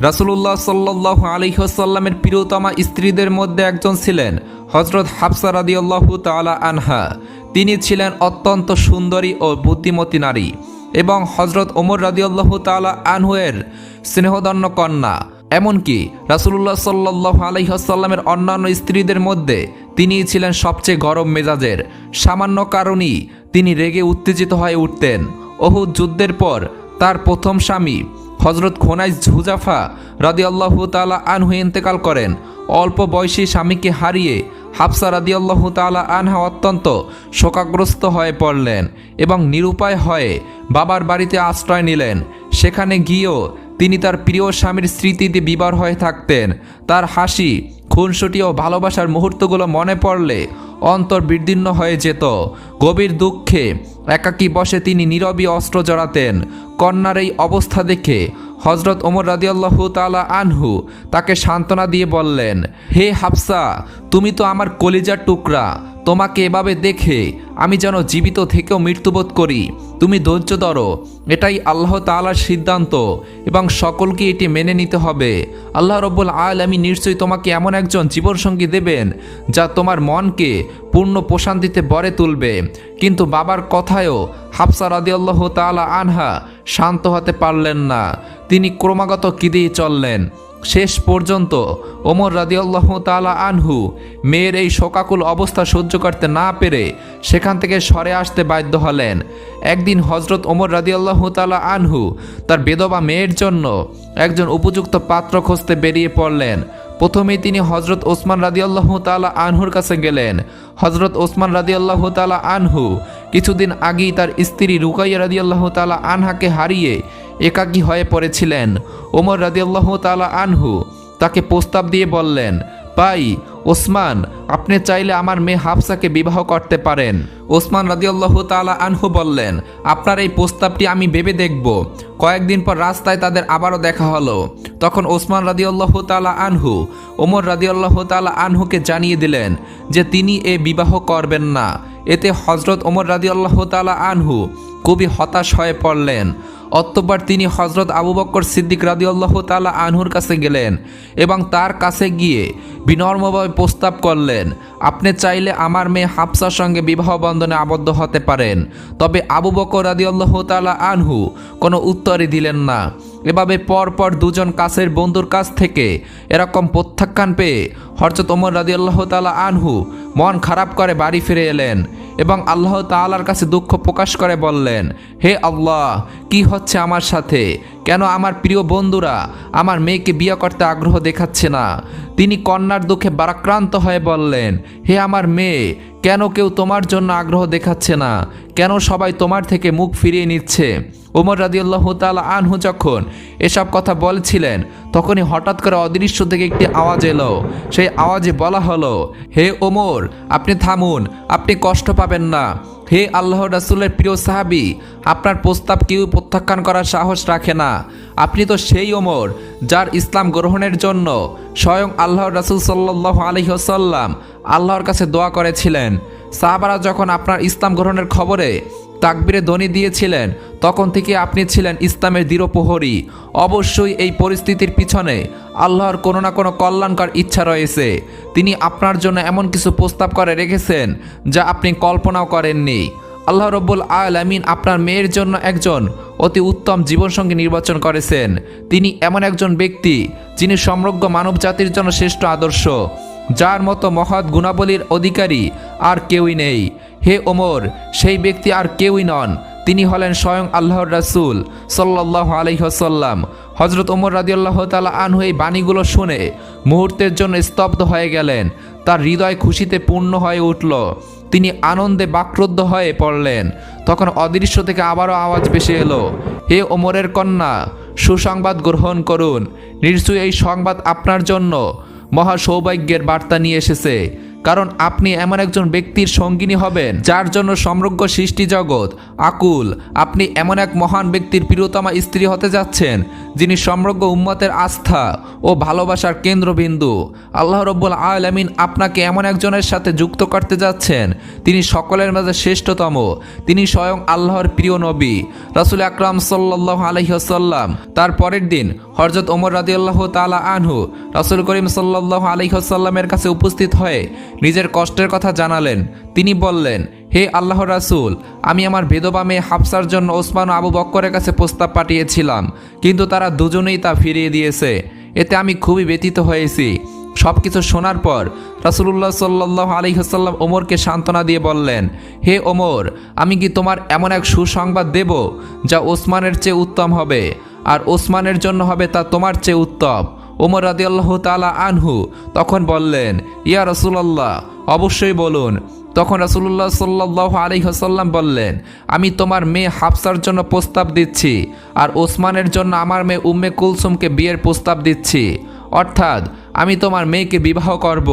রাসুলুল্লাহ সাল্লাহ আলিহাসাল্লামের প্রিয়তমা স্ত্রীদের মধ্যে একজন ছিলেন হজরত হাফসা রাদিয়াল্লাহু তালা আনহা। তিনি ছিলেন অত্যন্ত সুন্দরী ও বুদ্ধিমতী নারী এবং হজরত ওমর রাদিয়াল্লাহু তালা আনহুয়ের স্নেহদন্য কন্যা। এমনকি রাসুলুল্লাহ সাল্লাহ আলহিহাসাল্লামের অন্যান্য স্ত্রীদের মধ্যে তিনি ছিলেন সবচেয়ে গরম মেজাজের। সামান্য কারণেই তিনি রেগে উত্তেজিত হয়ে উঠতেন। অহুদ যুদ্ধের পর তার প্রথম স্বামী হজরত খোনাইজ ঝুজাফা রাদি আল্লাহ তালা আনহু ইন্তেকাল করেন। অল্প বয়সী স্বামীকে হারিয়ে হাফসা রাদি আল্লাহ তালা আনহা অত্যন্ত শোকাগ্রস্ত হয়ে পড়লেন এবং নিরুপায় হয়ে বাবার বাড়িতে আশ্রয় নিলেন। সেখানে গিয়েও তিনি তার প্রিয় স্বামীর স্মৃতিতে বিবার হয়ে থাকতেন। তার হাসি, খুনসুটি ও ভালোবাসার মুহূর্তগুলো মনে পড়লে অন্তর বিদীর্ণ হয়ে যেত। গভীর দুঃখে একাকী বসে তিনি নীরবী অস্ত্র জড়াতেন। কন্যার এই অবস্থা দেখে হজরত ওমর রাদিয়াল্লাহু তালা আনহু তাকে সান্ত্বনা দিয়ে বললেন, হে হাফসা, তুমি তো আমার কলিজার টুকরা। তোমাকে এভাবে দেখে আমি যেন জীবিত থেকেও মৃত্যুবোধ করি। তুমি ধৈর্য ধরো। এটাই আল্লাহ তাআলার সিদ্ধান্ত এবং সকলকে এটি মেনে নিতে হবে। আল্লাহ রব্বুল আল আমি নিশ্চয়ই তোমাকে এমন একজন জীবনসঙ্গী দেবেন যা তোমার মনকে পূর্ণ প্রশান্তিতে বরে তুলবে। কিন্তু বাবার কথায়ও হাফসা রাদিয়াল্লাহ তাআলা আনহা শান্ত হতে পারলেন না। তিনি ক্রমাগত কিদেই চললেন। শেষ পর্যন্ত ওমর রাদিয়াল্লাহ তালা আনহু মেয়ের এই শোকাকুল অবস্থা সহ্য করতে না পেরে সেখান থেকে সরে আসতে বাধ্য হলেন। একদিন হজরত ওমর রাদিয়াল্লাহ তালা আনহু তার বেদবা মেয়ের জন্য একজন উপযুক্ত পাত্র খুঁজতে বেরিয়ে পড়লেন। প্রথমেই তিনি হজরত ওসমান রাদিয়াল্লাহ তালা আনহুর কাছে গেলেন। হজরত ওসমান রাদিয়াল্লাহ তালা আনহু কিছুদিন আগেই তার স্ত্রী রুকাইয়া রাদিয়াল্লাহ তালা আনহাকে হারিয়ে একাকী হয়ে পড়েছিলেন। ওমর রাদিয়াল্লাহ তালা আনহু তাকে প্রস্তাব দিয়ে বললেন পাই ওসমান, আপনি চাইলে আমার মেয়ে হাফসাকে বিবাহ করতে পারেন। ওসমান রাদিয়াল্লাহ তালা আনহু বললেন, আপনার এই প্রস্তাবটি আমি ভেবে দেখব। কয়েকদিন পর রাস্তায় তাদের আবারও দেখা হলো। তখন ওসমান রাদিয়াল্লাহ তালা আনহু, ওমর রাদিয়াল্লাহ তালা আনহুকে জানিয়ে দিলেন যে তিনি এ বিবাহ করবেন না। এতে হজরত ওমর রাদিয়াল্লাহ তালা আনহু খুবই হতাশ হয়ে পড়লেন। অতঃপর তিনি হজরত আবু বক্কর সিদ্দিক রাদিউল্লাহ তালা আনহুর কাছে গেলেন এবং তার কাছে গিয়ে বিনর্মভাবে প্রস্তাব করলেন, আপনি চাইলে আমার মেয়ে হাফসার সঙ্গে বিবাহ বন্ধনে আবদ্ধ হতে পারেন তবে আবু বকর রাদিউল্লাহ তালা আনহু কোনো উত্তরই দিলেন না। এভাবে পরপর দুজন কাছের বন্ধুর কাছ থেকে এরকম প্রত্যাখ্যান পেয়ে হরজত ওমর রাদিউল্লাহ তালা আনহু মন খারাপ করে বাড়ি ফিরে এলেন। এবং আল্লাহ তাআলার কাছে দুঃখ প্রকাশ করে বললেন, হে আল্লাহ, কি হচ্ছে আমার সাথে? কেন আমার প্রিয় বন্ধুরা আমার মেয়েকে বিয়ে করতে আগ্রহ দেখাচ্ছে না? তিনি কন্যার দুঃখে বারাক্রান্ত হয়ে বললেন, হে আমার মেয়ে, কেন কেউ তোমার জন্য আগ্রহ দেখাচ্ছে না? কেন সবাই তোমার থেকে মুখ ফিরিয়ে নিচ্ছে? ওমর রাদিউল্লাহ তাআলা আনহু যখন এসব কথা বলছিলেন, তখনই হঠাৎ করে অদৃশ্য থেকে একটি আওয়াজ এলো। সেই আওয়াজে বলা হলো, হে ওমর, আপনি থামুন, আপনি কষ্ট পাবেন না। হে আল্লাহ রাসুলের প্রিয় সাহাবি, আপনার প্রস্তাব কেউ প্রত্যাখ্যান করার সাহস রাখে না। আপনি তো সেই ওমর, যার ইসলাম গ্রহণের জন্য স্বয়ং আল্লাহ রাসুল সাল্লাহ আলহিহসাল্লাম আল্লাহর কাছে দোয়া করেছিলেন। সাহাবারা যখন আপনার ইসলাম গ্রহণের খবরে তাকবিরে ধ্বনি দিয়েছিলেন। তখন থেকে আপনি ছিলেন ইসলামের দৃঢ় প্রহরী। অবশ্যই এই পরিস্থিতির পিছনে আল্লাহর কোনো না কোনো কল্যাণকর ইচ্ছা রয়েছে। তিনি আপনার জন্য এমন কিছু প্রস্তাব করে রেখেছেন যা আপনি কল্পনাও করেননি। আল্লাহ রব্বুল আলামিন আপনার মেয়ের জন্য একজন অতি উত্তম জীবনসঙ্গী নির্বাচন করেছেন। তিনি এমন একজন ব্যক্তি যিনি সমগ্র মানব জাতির জন্য শ্রেষ্ঠ আদর্শ, যার মতো মহৎ গুণাবলীর অধিকারী আর কেউই নেই। হে ওমর, সেই ব্যক্তি আর কেউই নন। তিনি হলেন স্বয়ং আল্লাহর রাসূল সাল্লাহ আলহিহসাল্লাম হজরত ওমর রাদিউল্লাহ তালা আনহু এই বাণীগুলো শুনে মুহূর্তের জন্য স্তব্ধ হয়ে গেলেন। তার হৃদয় খুশিতে পূর্ণ হয়ে উঠল। তিনি আনন্দে বাক্রুদ্ধ হয়ে পড়লেন। তখন অদৃশ্য থেকে আবারও আওয়াজ ভেসে এলো, হে ওমরের কন্যা, সুসংবাদ গ্রহণ করুন। নিশ্চয়ই এই সংবাদ আপনার জন্য মহা সৌভাগ্যের বার্তা নিয়ে এসেছে। কারণ আপনি এমন একজন ব্যক্তির সঙ্গিনী হবেন, যার জন্য সমগ্র সৃষ্টি জগৎ। আকুল, আপনি এমন এক মহান ব্যক্তির প্রিয়তমা স্ত্রী হতে যাচ্ছেন, যিনি সমগ্র উম্মতের আস্থা ও ভালোবাসার কেন্দ্রবিন্দু। আল্লাহ রব্বুল আলমিন আপনাকে এমন একজনের সাথে যুক্ত করতে যাচ্ছেন, তিনি সকলের মাঝে শ্রেষ্ঠতম, তিনি স্বয়ং আল্লাহর প্রিয় নবী। রাসুল আকরাম সাল্লাহ আলহিহসাল্লাম তার পরের দিন হরজত ওমর রাদিয়াল্লাহ তালা আনহু, রাসুল করিম সাল্লাহ আলহিহসাল্লামের কাছে উপস্থিত হয়ে নিজের কষ্টের কথা জানালেন। তিনি বললেন, হে আল্লাহ রাসুল, আমি আমার বেদবা মেয়ে হাফসার জন্য ওসমান আবু বক্করের কাছে প্রস্তাব পাঠিয়েছিলাম, কিন্তু তারা দুজনেই তা ফিরিয়ে দিয়েছে। এতে আমি খুবই ব্যতীত হয়েছি। সব কিছু শোনার পর রাসুলুল্লাহ সাল্লাহ আলিহাসাল্লাম ওমরকে সান্ত্বনা দিয়ে বললেন, হে ওমর, আমি কি তোমার এমন এক সুসংবাদ দেব যা ওসমানের চেয়ে উত্তম হবে, আর ওসমানের জন্য হবে তা তোমার চেয়ে উত্তম? ওমর রাদিয়াল্লাহ তালা আনহু তখন বললেন, ইয়া রসুলাল্লাহ, অবশ্যই বলুন। তখন রাসুলুল্লাহ সাল্লাহ আলিহাসাল্লাম বললেন, আমি তোমার মেয়ে হাফসার জন্য প্রস্তাব দিচ্ছি আর ওসমানের জন্য আমার মেয়ে উম্মে কুলসুমকে বিয়ের প্রস্তাব দিচ্ছি। অর্থাৎ আমি তোমার মেয়েকে বিবাহ করব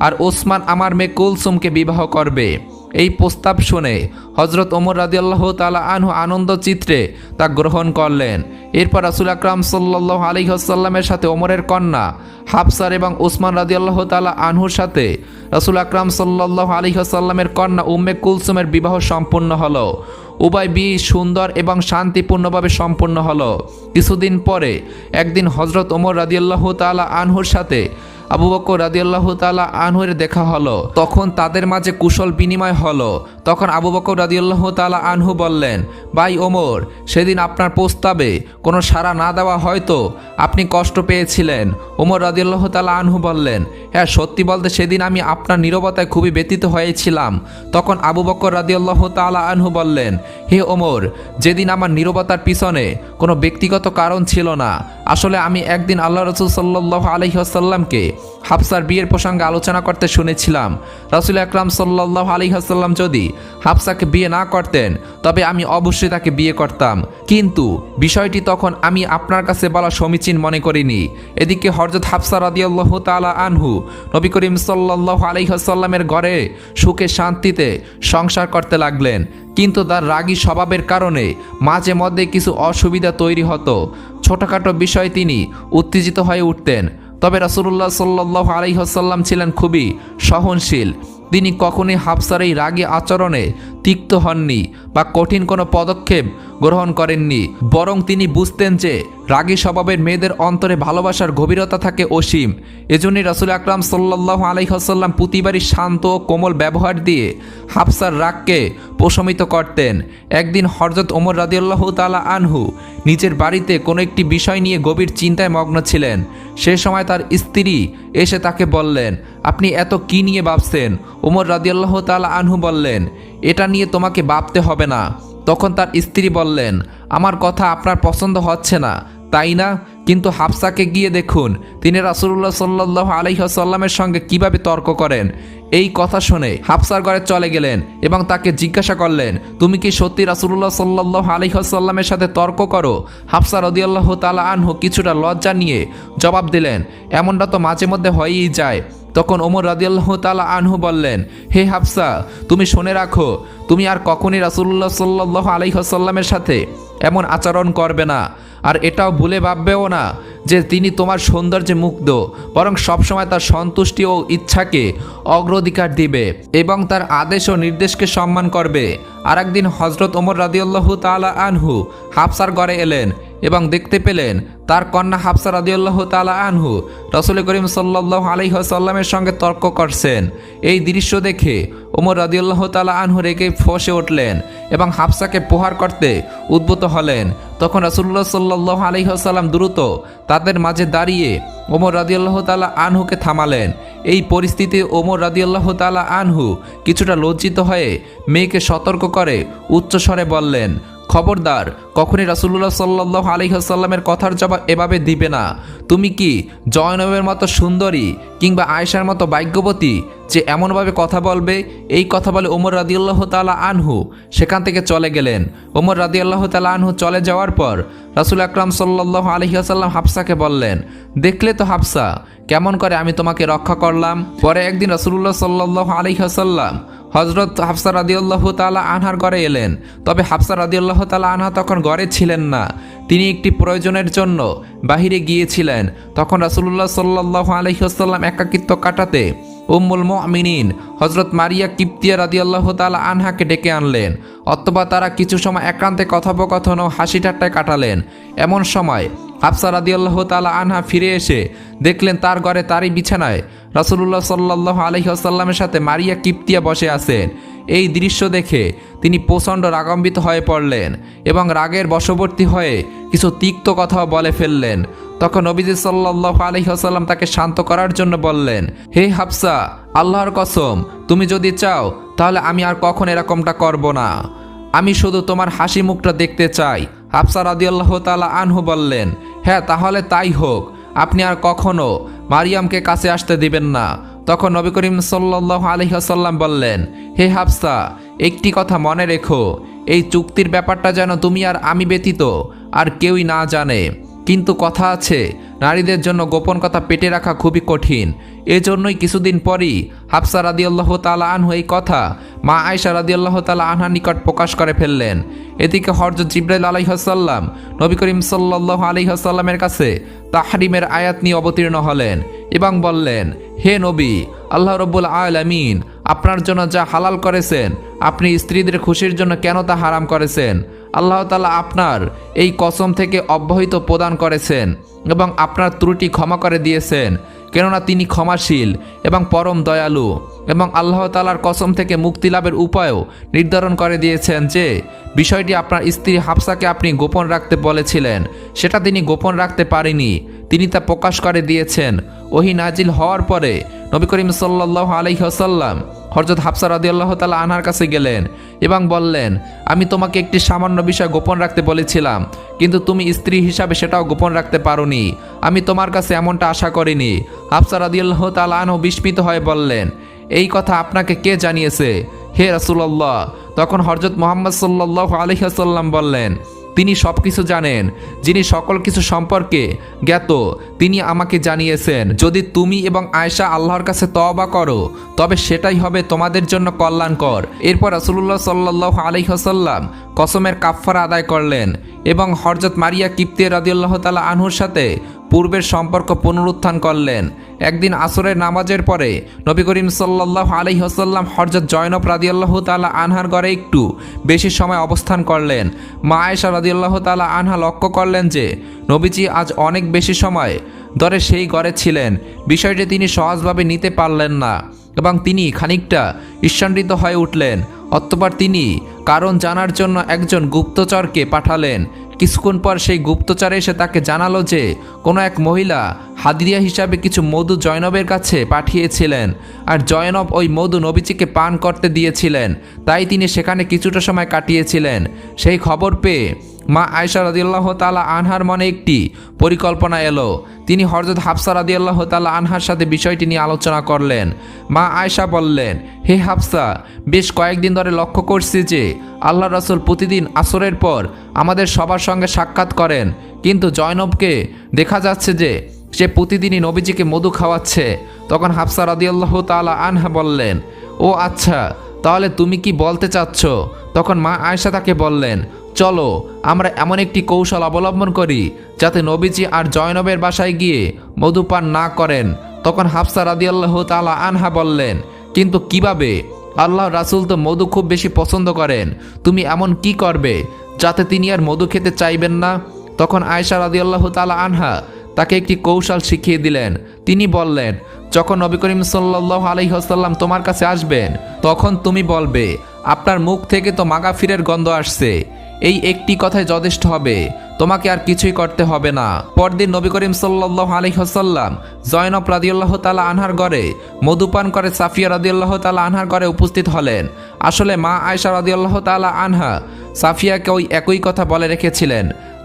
আর ওসমান আমার মেয়ে কুলসুমকে বিবাহ করবে। এই প্রস্তাব শুনে হজরত ওমর রাদিয়াল্লাহ তালা আনহু আনন্দ চিত্রে তা গ্রহণ করলেন। এরপর রাসুল আকরাম সাল্লাহ আলী আসাল্লামের সাথে ওমরের কন্যা হাফসার এবং ওসমান রাদিয়াল্লাহ তালা আনহুর সাথে রাসুল আকরাম সাল্লাহ আলী আসাল্লামের কন্যা উম্মে কুলসুমের বিবাহ সম্পূর্ণ হলো। উভয় বিয়ে সুন্দর এবং শান্তিপূর্ণভাবে সম্পূর্ণ হলো। কিছুদিন পরে একদিন হজরত ওমর রাদিয়াল্লাহ তালা আনহুর সাথে আবু বকর রাদিয়াল্লাহ তালা আনহুর দেখা হলো। তখন তাদের মাঝে কুশল বিনিময় হলো। তখন আবু বকর রাদিয়াল্লাহ তালা আনহু বললেন, ভাই ওমর, সেদিন আপনার প্রস্তাবে কোনো সাড়া না দেওয়া হয়তো আপনি কষ্ট পেয়েছিলেন। ওমর রাদিয়াল্লাহ তালা আনহু বললেন হ্যাঁ সত্যি বলতে সেদিন আমি আপনার নীরবতায় খুবই ব্যতীত হয়েছিলাম। তখন আবু বকর রাদিয়াল্লাহ তালা আনহু বললেন, হে ওমর, যেদিন আমার নীরবতার পিছনে কোনো ব্যক্তিগত কারণ ছিল না, আসলে আমি একদিন আল্লাহ রসুল সাল্লাহ আলহিহাসাল্লামকে হাফসার বিয়ের প্রসঙ্গে আলোচনা করতে শুনেছিলাম। রাসুল আকরাম সাল্লাহ আলহিহাসাল্লাম যদি হাফসাকে বিয়ে না করতেন, তবে আমি অবশ্যই তাকে বিয়ে করতাম। কিন্তু বিষয়টি তখন আমি আপনার কাছে বলা সমীচীন মনে করিনি। এদিকে হরজত হাফসা রাদিয়াল্লাহ তালা আনহু নবী করিম সাল্লাহ আলহিহাসাল্লামের ঘরে সুখে শান্তিতে সংসার করতে লাগলেন। কিন্তু তার রাগী স্বভাবের কারণে মাঝে মধ্যে কিছু অসুবিধা তৈরি হতো। ছোটোখাটো বিষয়ে তিনি উত্তেজিত হয়ে উঠতেন। তবে রাসুল্লাহ সাল্লাহ আলাইহসাল্লাম ছিলেন খুবই সহনশীল। তিনি কখনই হাফসার এই রাগী আচরণে তিক্ত হননি বা কঠিন কোনো পদক্ষেপ গ্রহণ করেননি। বরং তিনি বুঝতেন যে রাগী স্বভাবের মেয়েদের অন্তরে ভালোবাসার গভীরতা থাকে অসীম। এজন্যই রাসুল আকরাম সাল্লাহ আলহিহাসাল্লাম প্রতিবারই শান্ত ও কোমল ব্যবহার দিয়ে হাফসার রাগকে প্রশমিত করতেন। একদিন হরজত ওমর রাদিউল্লাহ তালা আনহু নিজের বাড়িতে কোনো একটি বিষয় নিয়ে গভীর চিন্তায় মগ্ন ছিলেন। সে সময় তার স্ত্রী এসে তাকে বললেন, আপনি এত কি নিয়ে ভাবছেন? ওমর রাদিউল্লাহ তালা আনহু বললেন এটা নিয়ে তোমাকে ভাবতে হবে না। তখন তার স্ত্রী বললেন, আমার কথা আপনার পছন্দ হচ্ছে না, তাই না? কিন্তু হাফসাকে গিয়ে দেখুন, তিনি রাসুল্লাহ সাল্লাহ আলহিহাসাল্লামের সঙ্গে কীভাবে তর্ক করেন? এই কথা শুনে হাফসার ঘরে চলে গেলেন এবং তাকে জিজ্ঞাসা করলেন, তুমি কি সত্যি রাসুল্লাহ সাল্লাহ আলহিহাসাল্লামের সাথে তর্ক করো? হাফসা রদিয়াল্লাহ তালা আনহু কিছুটা লজ্জা নিয়ে জবাব দিলেন, এমনটা তো মাঝে মধ্যে হয়েই যায়। তখন ওমর রাজিয়াল্লাহ তালা আনহু বললেন, হে হাফসা, তুমি শুনে রাখো, তুমি আর কখনই রাসুল্লাহ সাল্লাহ আলহিহাসাল্লামের সাথে এমন আচরণ করবে না। আর এটাও ভুলে ভাববেও না যে তিনি তোমার সৌন্দর্যে মুগ্ধ, বরং সবসময় তার সন্তুষ্টি ও ইচ্ছাকে অগ্রাধিকার দিবে এবং তার আদেশ ও নির্দেশকে সম্মান করবে। আর একদিন হজরত ওমর রাদিউল্লাহ তালা আনহু হাফসার ঘরে এলেন এবং দেখতে পেলেন তার কন্যা হাফসা রাদিউল্লাহ তালা আনহু রসুল করিম সাল্লাহ আলহিহাসাল্লামের সঙ্গে তর্ক করছেন। এই দৃশ্য দেখে ওমর রাদিউল্লাহ তালা আনহু রেগে ফসে উঠলেন এবং হাফসাকে প্রহার করতে উদ্ভূত হলেন। তখন রাসুল্লাহ সাল্লাহ আলহিহাসাল্লাম দ্রুত তাদের মাঝে দাঁড়িয়ে ওমর রাদিউল্লাহ তালা আনহুকে থামালেন। এই পরিস্থিতি ওমর রাদিউল্লাহ তালা আনহু কিছুটা লজ্জিত হয়ে মেয়েকে সতর্ক করে উচ্চস্বরে বললেন খবরদার, কখনই রাসুল্লাহ সাল্লাহ আলহিহাসাল্লামের কথার জবাব এভাবে দিবে না। তুমি কি জয়নবের মতো সুন্দরী কিংবা আয়েশার মতো ভাগ্যবতী যে এমনভাবে কথা বলবে? এই কথা বলে ওমর রাদিয়াল্লাহ তালা আনহু সেখান থেকে চলে গেলেন। ওমর রাদিয়াল্লাহ তালা আনহু চলে যাওয়ার পর রাসুল আকরাম সাল্লাহ আলহিহাসাল্লাম হাফসাকে বললেন, দেখলে তো হাফসা, কেমন করে আমি তোমাকে রক্ষা করলাম? পরে একদিন রাসুল্লাহ সাল্লাহ আলহিহাসাল্লাম হজরত হাফসা রাদিউল্লাহ তালা আনহার ঘরে এলেন। তবে হাফসা রাদিউল্লাহ তালা আনহা তখন ঘরে ছিলেন না। তিনি একটি প্রয়োজনের জন্য বাহিরে গিয়েছিলেন। তখন রাসুল্লাহ সাল্লাহ আলহিহাসাল্লাম একাকিত্ব কাটাতে উম্মুল মিনিন হজরত মারিয়া কিপ্তিয়া রাদি আল্লাহ তালা আনহাকে ডেকে আনলেন, অথবা তারা কিছু সময় একান্তে কথোপকথন ও হাসি ঠাট্টায় কাটালেন। এমন সময় হাফসা রাদিয়াল্লাহ তালা আনহা ফিরে এসে দেখলেন তার ঘরে তারই বিছানায় রাসুলুল্লাহ সাল্লাহ আলহিহাসাল্লামের সাথে মারিয়া কিপ্তিয়া বসে আছেন। এই দৃশ্য দেখে তিনি প্রচণ্ড রাগাম্বিত হয়ে পড়লেন এবং রাগের বশবর্তী হয়ে কিছু তিক্ত কথাও বলে ফেললেন। তখন নবীজি সাল্লাহ আলহিহাসাল্লাম তাকে শান্ত করার জন্য বললেন, হে হাফসা, আল্লাহর কসম, তুমি যদি চাও, তাহলে আমি আর কখন এরকমটা করব না। আমি শুধু তোমার হাসি মুখটা দেখতে চাই। হাফসা রাদিয়াল্লাহ তালা আনহু বললেন হ্যাঁ তাহলে তাই হোক। আপনি আর কখনো মারিয়ামকে কাছে আসতে দিবেন না। তখন নবী করিম সাল্লাহ আলহিহাসাল্লাম বললেন, হে হাফসা, একটি কথা মনে রেখো। এই চুক্তির ব্যাপারটা যেন তুমি আর আমি ব্যতীত আর কেউই না জানে। কিন্তু কথা আছে, নারীদের জন্য গোপন কথা পেটে রাখা খুবই কঠিন। এজন্যই কিছুদিন পরই হাফসা রাদিয়াল্লাহ তালা আনহু এই কথা মা আয়সা রাদিয়াল্লাহ তালা আনহার নিকট প্রকাশ করে ফেললেন। এদিকে হরজত জিব্রাইল আলাইহাসাল্লাম নবী করিম সাল্লাহ আলাইহাসাল্লামের কাছে তাহরিমের আয়াত নিয়ে অবতীর্ণ হলেন এবং বললেন, হে নবী, আল্লাহ রব্বুল আলামিন আপনার জন্য যা হালাল করেছেন, আপনি স্ত্রীদের খুশির জন্য কেন তা হারাম করেছেন? আল্লাহ তালা আপনার এই কসম থেকে অব্যাহত প্রদান করেছেন এবং আপনার ত্রুটি ক্ষমা করে দিয়েছেন। কেননা তিনি ক্ষমাশীল এবং পরম দয়ালু এবং আল্লাহ তালার কসম থেকে মুক্তি লাভের উপায়ও নির্ধারণ করে দিয়েছেন যে, বিষয়টি আপনার স্ত্রী হাফসাকে আপনি গোপন রাখতে বলেছিলেন, সেটা তিনি গোপন রাখতে পারেনি। তিনি তা প্রকাশ করে দিয়েছেন। ওহি নাজিল হওয়ার পরে নবী করিম সাল্লাহ আলহিহাসাল্লাম হরজত হাফসা রাদিয়াল্লাহ তালা আনহার কাছে গেলেন এবং বললেন, আমি তোমাকে একটি সামান্য বিষয় গোপন রাখতে বলেছিলাম, কিন্তু তুমি স্ত্রী হিসাবে সেটাও গোপন রাখতে পারোনি। আমি তোমার কাছে এমনটা আশা করিনি। হাফসা রাদিয়াল্লাহ তালা আনহ বিস্মিত হয়ে বললেন, এই কথা আপনাকে কে জানিয়েছে? হে রাসুল্লাহ তখন হরজত মোহাম্মদ সাল্লাহ আলহিহাসাল্লাম বললেন, তিনি সব কিছু জানেন, যিনি সকল কিছু সম্পর্কে জ্ঞাত, তিনি আমাকে জানিয়েছেন, যদি তুমি এবং আয়সা আল্লাহর কাছে তওবা করো, তবে সেটাই হবে তোমাদের জন্য কল্যাণকর। এরপর রাসুল্লাহ সাল্লাহ আলহিহাসাল্লাম কসমের কাফফারা আদায় করলেন এবং হরজত মারিয়া কিপ্তে রাদিউল্লাহ তালা আনহুর সাথে পূর্বের সম্পর্ক পুনরুত্থান করলেন। একদিন আসরের নামাজের পরে নবী করিম সাল্লাহ আলি হাসাল্লাম হরজত জয়নব রাদিয়াল্লাহ তালা আনহার ঘরে একটু বেশি সময় অবস্থান করলেন। মা আয়েশা রাদিয়াল্লাহ তালা আনহা লক্ষ্য করলেন যে, নবীজি আজ অনেক বেশি সময় ধরে সেই ঘরে ছিলেন। বিষয়টি তিনি সহজভাবে নিতে পারলেন না এবং তিনি খানিকটা ঈর্ষান্বিত হয়ে উঠলেন। অতঃপর তিনি কারণ জানার জন্য একজন গুপ্তচরকে পাঠালেন। কিছুক্ষণ পর সেই গুপ্তচারে এসে তাকে জানালো যে, কোনো এক মহিলা হাদিয়া হিসাবে কিছু মধু জয়নবের কাছে পাঠিয়েছিলেন আর জয়নব ওই মধু নবীজিকে পান করতে দিয়েছিলেন। তাই তিনি সেখানে কিছুটা সময় কাটিয়েছিলেন। সেই খবর পেয়ে মা আয়সা রাদিয়াল্লাহ তালা আনহার মনে একটি পরিকল্পনা এলো। তিনি হরজত হাফসা রাদিয়াল্লাহ তালা আনহার সাথে বিষয়টি নিয়ে আলোচনা করলেন। মা আয়সা বললেন, হে হাফসা, বেশ কয়েকদিন ধরে লক্ষ্য করছি যে, আল্লাহ রসুল প্রতিদিন আসরের পর আমাদের সবার সঙ্গে সাক্ষাৎ করেন। কিন্তু জয়নবকে দেখা যাচ্ছে যে, সে প্রতিদিনই নবীজিকে মধু খাওয়াচ্ছে। তখন হাফসা রাদিয়াল্লাহ তালা আনহা বললেন, ও আচ্ছা তাহলে তুমি কি বলতে চাচ্ছ? তখন মা আয়সা তাকে বললেন, চলো, আমরা এমন একটি কৌশল অবলম্বন করি যাতে নবীজি আর জয়নবের বাসায় গিয়ে মধুপান না করেন। তখন হাফসা রাদিয়াল্লাহ তালা আনহা বললেন, কিন্তু কীভাবে? আল্লাহ রাসুল তো মধু খুব বেশি পছন্দ করেন। তুমি এমন কি করবে যাতে তিনি আর মধু খেতে চাইবেন না? তখন আয়সা রাদিয়াল্লাহ তালা আনহা তাকে একটি কৌশল শিখিয়ে দিলেন। তিনি বললেন যখন নবী করিম সাল্লাহ আলহিহাসাল্লাম তোমার কাছে আসবেন, তখন তুমি বলবে, আপনার মুখ থেকে তো মাগাফিরের গন্ধ আসছে। এই একটি কথায় যথেষ্ট হবে। তোমাকে আর কিছুই করতে হবে না। পরদিন নবী করিম সাল্লাহ আলহিহাসাল্লাম জয়নব রাদিউল্লাহ তালা আনহার ঘরে, মধুপান করে সাফিয়া রাদিউল্লাহ তালা আনহার ঘরে উপস্থিত হলেন। আসলে মা আয়সা রাদিউল্লাহ তালা আনহা সাফিয়াকে ওই একই কথা বলে রেখেছিলেন।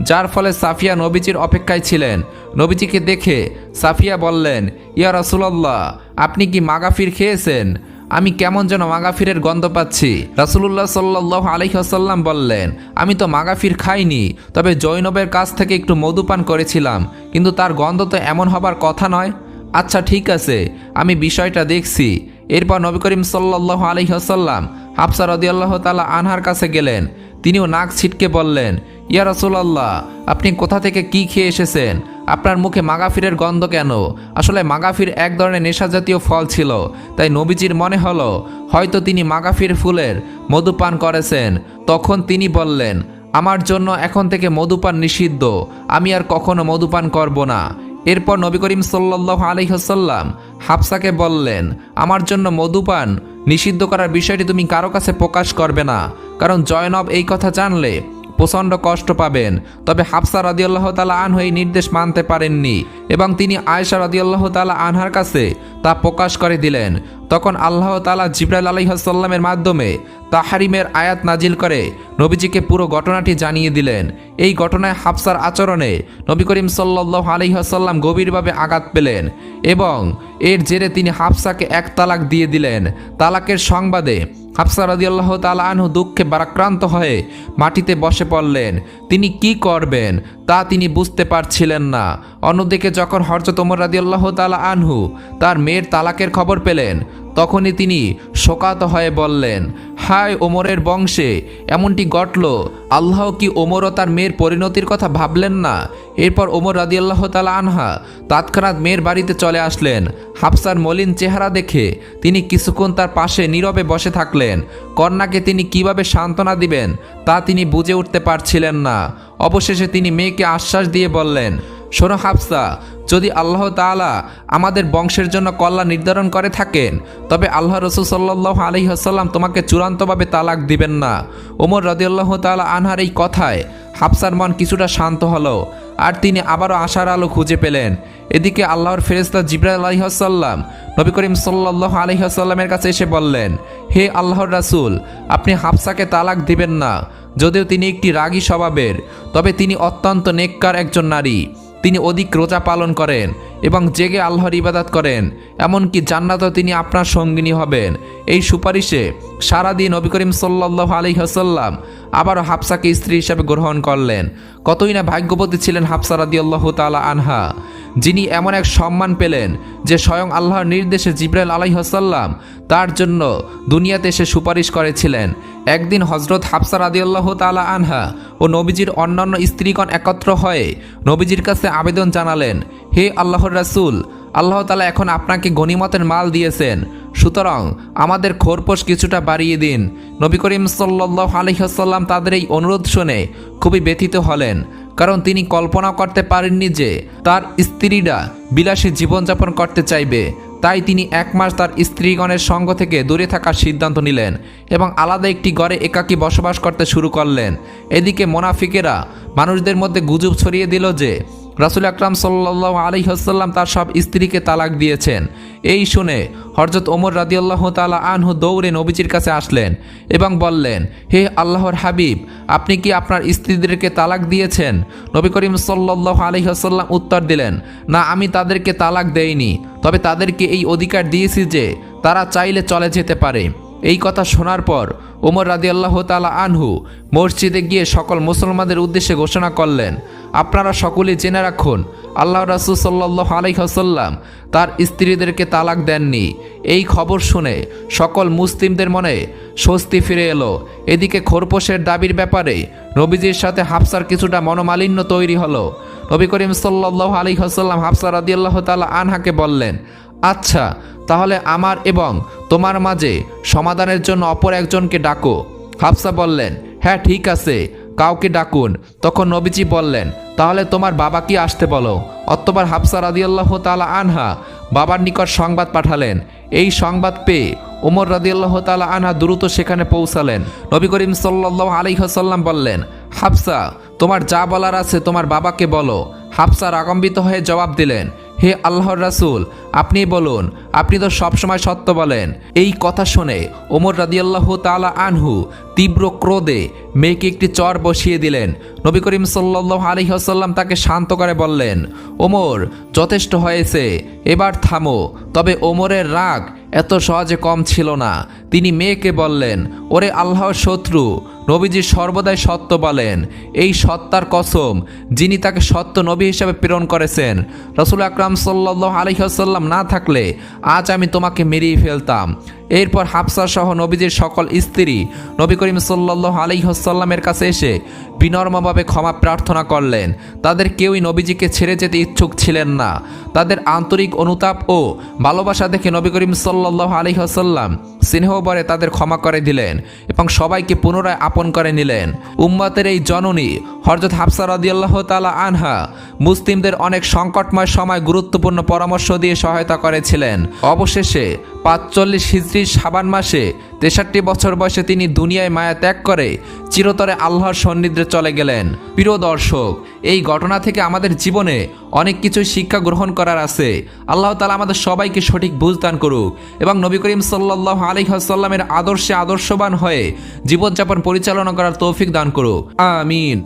যার ফলে সাফিয়া নবীজির অপেক্ষায় ছিলেন। নবীজিকে দেখে সাফিয়া বললেন, ইয়া রাসুলাল্লাহ, আপনি কি মাগাফির খেয়েছেন? আমি কেমন যেন মাগাফিরের গন্ধ পাচ্ছি। রাসুলুল্লাহ সাল্লাহ আলহিহাসাল্লাম বললেন, আমি তো মাগাফির খাইনি, তবে জৈনবের কাছ থেকে একটু মধুপান করেছিলাম, কিন্তু তার গন্ধ তো এমন হবার কথা নয়? আচ্ছা ঠিক আছে, আমি বিষয়টা দেখছি। এরপর নবী করিম সাল্লাহ আলহিহাসাল্লাম হাফসা রদিয়াল্লাহ তালা আনহার কাছে গেলেন। তিনিও নাক ছিটকে বললেন, ইয়া রসুলাল্লাহ, আপনি কোথা থেকে কি খেয়ে এসেছেন? আপনার মুখে মাগাফিরের গন্ধ কেন? আসলে মাগাফির এক ধরনের নেশা জাতীয় ফল ছিল। তাই নবীজির মনে হলো, হয়তো তিনি মাগাফির ফুলের মধুপান করেছেন। তখন তিনি বললেন, আমার জন্য এখন থেকে মধুপান নিষিদ্ধ। আমি আর কখনো মধুপান করব না। এরপর নবী করিম সাল্লাহ আলহিহসাল্লাম হাফসাকে বললেন, আমার জন্য মধুপান নিষিদ্ধ করার বিষয়টি তুমি কারও কাছে প্রকাশ করবে না। কারণ জয়নব এই কথা জানলে প্রচণ্ড কষ্ট পাবেন। তবে হাফসা রাদিয়াল্লাহ তালা আনহ এই নির্দেশ মানতে পারেননি এবং তিনি আয়েশা রাদিয়াল্লাহ তালা আনহার কাছে তা প্রকাশ করে দিলেন। তখন আল্লাহ তালা জিব্রাইল আলহিহাসাল্লামের মাধ্যমে তাহারিমের আয়াত নাজিল করে। নবীজিকে পুরো ঘটনাটি জানিয়ে দিলেন। এই ঘটনায় হাফসার আচরণে নবী করিম সাল্লাহ আলহিহাসাল্লাম গভীরভাবে আঘাত পেলেন এবং এর জেরে তিনি হাফসাকে এক তালাক দিয়ে দিলেন। তালাকের সংবাদে হাফসা রাদিয়াল্লাহ তালা আনহু দুঃখে বারাক্রান্ত হয়ে মাটিতে বসে পড়লেন। তিনি কি করবেন তা তিনি বুঝতে পারছিলেন না। অন্যদিকে যখন হরজত ওমর রাদিয়াল্লাহ তালা আনহু তার মেয়ের তালাকের খবর পেলেন তখনই তিনি শোকাত হয়ে বললেন, হায় ওমরের বংশে, এমনটি ঘটল। আল্লাহ কি ওমর ও তার মেয়ের পরিণতির কথা ভাবলেন না? এরপর ওমর রাদিয়াল্লাহ তালা আনহা তৎক্ষণাৎ মেয়ের বাড়িতে চলে আসলেন। হাফসার মলিন চেহারা দেখে তিনি কিছুক্ষণ তার পাশে নীরবে বসে থাকলেন। কন্যাকে তিনি কীভাবে সান্ত্বনা দিবেন তা তিনি বুঝে উঠতে পারছিলেন না। অবশেষে তিনি মেয়েকে আশ্বাস দিয়ে বললেন শোনো হাফসা, যদি আল্লাহ তাআলা আমাদের বংশের জন্য কল্যাণ নির্ধারণ করে থাকেন, তবে আল্লাহ রসুল সাল্লাহ আলহিহাসাল্লাম তোমাকে চূড়ান্তভাবে তালাক দিবেন না। ওমর রদিয়াল্লাহ তাআলা আনহার এই কথায় হাফসার মন কিছুটা শান্ত হলো, আর তিনি আবারও আশার আলো খুঁজে পেলেন। এদিকে আল্লাহর ফেরেস্তা জিব্রাইল আলহিহাসাল্লাম নবী করিম সাল্লাহ আলহিহাসাল্লামের কাছে এসে বললেন, হে আল্লাহর রাসূল, আপনি হাফসাকে তালাক দিবেন না, যদিও তিনি একটি রাগী স্বভাবের, তবে তিনি অত্যন্ত নেককার একজন নারী। তিনি অধিক রোজা পালন করেন এবং জেগে আল্লাহর ইবাদাত করেন, এমনকি জান্নাতও তিনি আপনার সঙ্গিনী হবেন। এই সুপারিশে সারাদিন নবী করিম সাল্লাহ আলহিহাসাল্লাম আবারও হাফসাকে স্ত্রী হিসাবে গ্রহণ করলেন। কতই না ভাগ্যবতী ছিলেন হাফসা রাদিয়াল্লাহ তালা আনহা। যিনি এমন এক সম্মান পেলেন যে স্বয়ং আল্লাহর নির্দেশে জিব্রাইল আলাইহাসাল্লাম তার জন্য দুনিয়াতে এসে সুপারিশ করেছিলেন। একদিন হজরত হাফসা রাদিয়াল্লাহ তালা আনহা ও নবীজির অন্যান্য স্ত্রীগণ একত্র হয়ে নবীজির কাছে আবেদন জানালেন, হে আল্লাহর রাসূল, আল্লাহ তালা এখন আপনাকে গনিমতের মাল দিয়েছেন। সুতরাং আমাদের খোরপোশ কিছুটা বাড়িয়ে দিন। নবী করিম সাল্লাহ আলহিহাসাল্লাম তাদের এই অনুরোধ শুনে খুবই ব্যথিত হলেন। কারণ তিনি কল্পনা করতে পারেননি যে তার স্ত্রীরা বিলাসী জীবনযাপন করতে চাইবে। তাই তিনি এক মাস তার স্ত্রীগণের সঙ্গ থেকে দূরে থাকার সিদ্ধান্ত নিলেন এবং আলাদা একটি ঘরে একাকী বসবাস করতে শুরু করলেন। এদিকে মোনাফিকেরা মানুষদের মধ্যে গুজব ছড়িয়ে দিল যে রাসুল আকরাম সাল্লাহ আলহিহাসাল্লাম তার সব স্ত্রীকে তালাক দিয়েছেন। এই শুনে হরজত ওমর রাদিয়াল্লাহ তালা আনহু দৌড়ে নবীজির কাছে আসলেন এবং বললেন, হে আল্লাহর হাবিব, আপনি কি আপনার স্ত্রীদেরকে তালাক দিয়েছেন? নবী করিম সাল্লাহ আলহিহাসাল্লাম উত্তর দিলেন, না, আমি তাদেরকে তালাক দেইনি। তবে তাদেরকে এই অধিকার দিয়েছি যে তারা চাইলে চলে যেতে পারে। এই কথা শোনার পর ওমর রাদি আল্লাহ তালা আনহু মসজিদে গিয়ে সকল মুসলমানদের উদ্দেশ্যে ঘোষণা করলেন, আপনারা সকলে জেনে রাখুন, আল্লাহ রাসুল সাল্লাহ আলাইহাসাল্লাম তার স্ত্রীদেরকে তালাক দেননি। এই খবর শুনে সকল মুসলিমদের মনে স্বস্তি ফিরে এলো। এদিকে খোরপোশের দাবির ব্যাপারে নবীজির সাথে হাফসার কিছুটা মনোমালিন্য তৈরি হলো। নবী করিম সাল্লাহ আলিহাসাল্লাম হাফসা রাদিয়াল্লাহ তালা আনহাকে বললেন আচ্ছা তাহলে আমার এবং তোমার মাঝে সমাধানের জন্য অপর একজনকে ডাকো। হাফসা বললেন হ্যাঁ ঠিক আছে, কাউকে ডাকুন। তখন নবীজি বললেন, তাহলে তোমার বাবা কি আসতে বলো? অতবার হাফসা রাদিয়াল্লাহ তালা আনহা বাবার নিকট সংবাদ পাঠালেন। এই সংবাদ পেয়ে ওমর রাদিয়াল্লাহ তালা আনহা দ্রুত সেখানে পৌঁছালেন। নবী করিম সাল্লাহ আলিহাসাল্লাম বললেন, হাফসা, তোমার যা বলার আছে তোমার বাবাকে বলো। হাফসা রাগম্বিত হয়ে জবাব দিলেন হে আল্লাহর রাসূল, আপনি বলুন, আপনি তো সবসময় সত্য বলেন। এই কথা শুনে ওমর রাদিয়াল্লাহু তাআলা আনহু তীব্র ক্রোধে মেয়েকে একটি চর বসিয়ে দিলেন। নবী করিম সাল্লাল্লাহু আলাইহি ওয়াসাল্লাম তাকে শান্ত করে বললেন, ওমর, যথেষ্ট হয়েছে, এবার থামো। তবে ওমরের রাগ এত সহজে কম ছিল না। তিনি মেয়েকে বললেন, ওরে আল্লাহর শত্রু নবীজি সর্বদাই সত্য বলেন, এই সত্তার কসম যিনি তাকে সত্য নবী হিসাবে প্রেরণ করেছেন, রসুল আকরাম সাল্লাহ আলহিহাসাল্লাম না থাকলে আজ আমি তোমাকে মেরিয়ে ফেলতাম। এরপর হাফসা সহ নবীজির সকল স্ত্রী নবী করিম সাল্লাহ আলহিহাসাল্লামের কাছে এসে বিনর্মভাবে ক্ষমা প্রার্থনা করলেন। তাদের কেউই নবীজিকে ছেড়ে যেতে ইচ্ছুক ছিলেন না। তাদের আন্তরিক অনুতাপ ও ভালোবাসা দেখে নবী করিম সাল্লাহ আলহিহাসাল্লাম স্নেহবরে তাদের ক্ষমা করে দিলেন এবং সবাইকে পুনরায় আপন করে নিলেন। উম্মাতের এই জননী হরজত হাফসা রাদিয়াল্লাহ তালা আনহা মুসলিমদের অনেক সংকটময় সময় গুরুত্বপূর্ণ পরামর্শ দিয়ে সহায়তা করেছিলেন। অবশেষে পাঁচচল্লিশ হিজড়ির সাবান মাসে তেষট্টি বছর বয়সে তিনি দুনিয়ায় মায়া ত্যাগ করে চিরতরে আল্লাহর সন্নিধ্যে চলে গেলেন। প্রিয় দর্শক, এই ঘটনা থেকে আমাদের জীবনে অনেক কিছু শিক্ষা গ্রহণ করার আছে। আল্লাহ তালা আমাদের সবাইকে সঠিক বুঝদান করুক এবং নবী করিম সাল্লাহ আলহিহাসাল্লামের আদর্শে আদর্শবান হয়ে জীবনযাপন পরিচালনা করার তৌফিক দান করুক। আমিন।